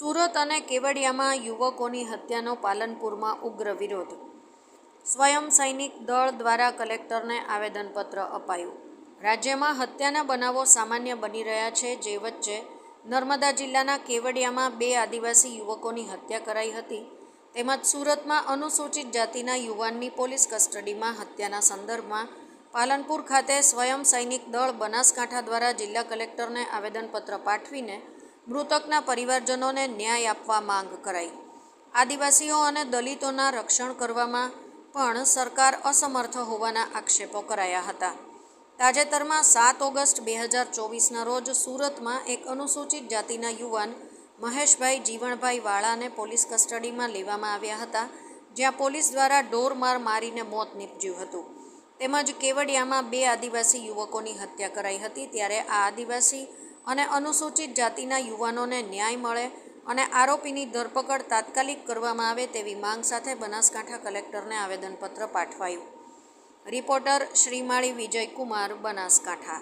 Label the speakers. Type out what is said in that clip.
Speaker 1: સુરત અને કેવડિયામાં યુવકોની હત્યાનો પાલનપુરમાં ઉગ્ર વિરોધ. સ્વયં સૈનિક દળ દ્વારા કલેક્ટરને આવેદનપત્ર અપાયું. રાજ્યમાં હત્યાના બનાવો સામાન્ય બની રહ્યા છે, જે વચ્ચે નર્મદા જિલ્લાના કેવડિયામાં બે આદિવાસી યુવકોની હત્યા કરાઈ હતી. તેમજ સુરતમાં અનુસૂચિત જાતિના યુવાનની પોલીસ કસ્ટડીમાં હત્યાના સંદર્ભમાં પાલનપુર ખાતે સ્વયં સૈનિક દળ બનાસકાંઠા દ્વારા જિલ્લા કલેક્ટરને આવેદનપત્ર પાઠવીને મૃતકના પરિવારજનોને ન્યાય આપવા માંગ કરાઈ. આદિવાસીઓ અને દલિતોના રક્ષણ કરવામાં પણ સરકાર અસમર્થ હોવાના આક્ષેપો કરાયા હતા. તાજેતરમાં સાત ઓગસ્ટ બે હજાર ચોવીસના રોજ સુરતમાં એક અનુસૂચિત જાતિના યુવાન મહેશભાઈ જીવણભાઈ વાળાને પોલીસ કસ્ટડીમાં લેવામાં આવ્યા હતા, જ્યાં પોલીસ દ્વારા ઢોરમાર મારીને મોત નીપજ્યું હતું. તેમજ કેવડિયામાં બે આદિવાસી યુવકોની હત્યા કરાઈ હતી, ત્યારે આ આદિવાસી અને અનુસૂચિત જાતિના યુવાનોને ન્યાય મળે અને આરોપીની ધરપકડ તાત્કાલિક કરવામાં આવે તેવી માંગ સાથે બનાસકાંઠા કલેક્ટરને આવેદનપત્ર પાઠવાયું. રિપોર્ટર શ્રીમાળી વિજયકુમાર, બનાસકાંઠા.